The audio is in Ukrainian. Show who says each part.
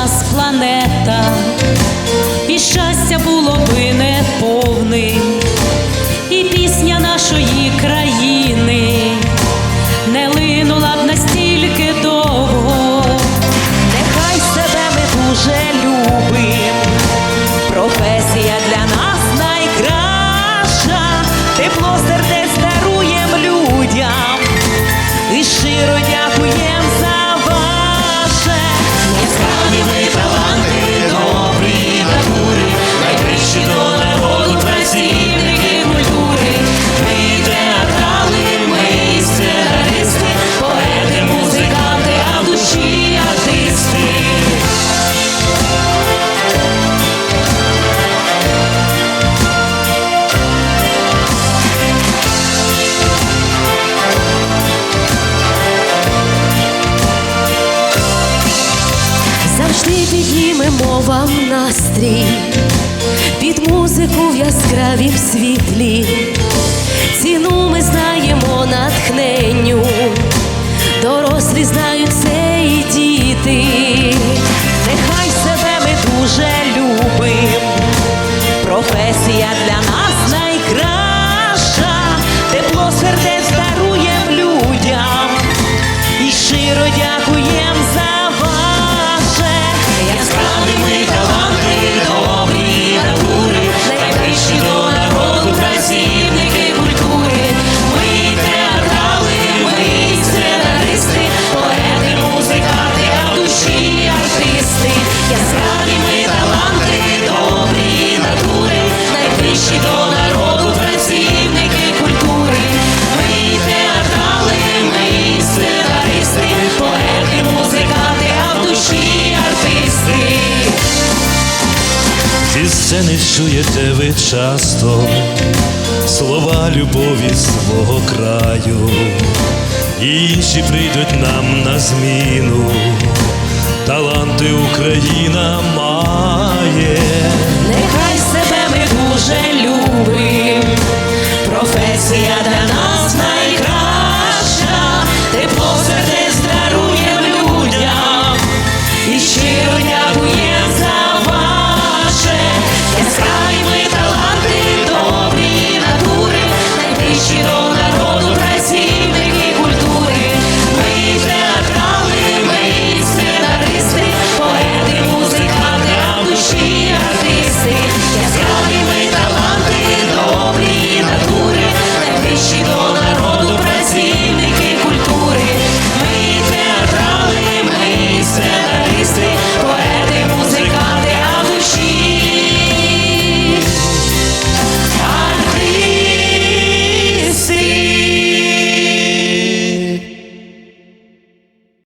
Speaker 1: нас планета, і щастя було би неповним. Найближчі до народу працівники культури. Ми театрали, ми сценаристи, поети, музиканти, а в душі артисти. Завжди піднімемо вам настрій під музику в яскравім світлі. Ціну ми знаємо натхненню, дорослі знають це і діти. Нехай себе ми дуже любим. Професія для нас
Speaker 2: чуєте ви часто слова любові свого краю, інші прийдуть нам на зміну, таланти Україна має.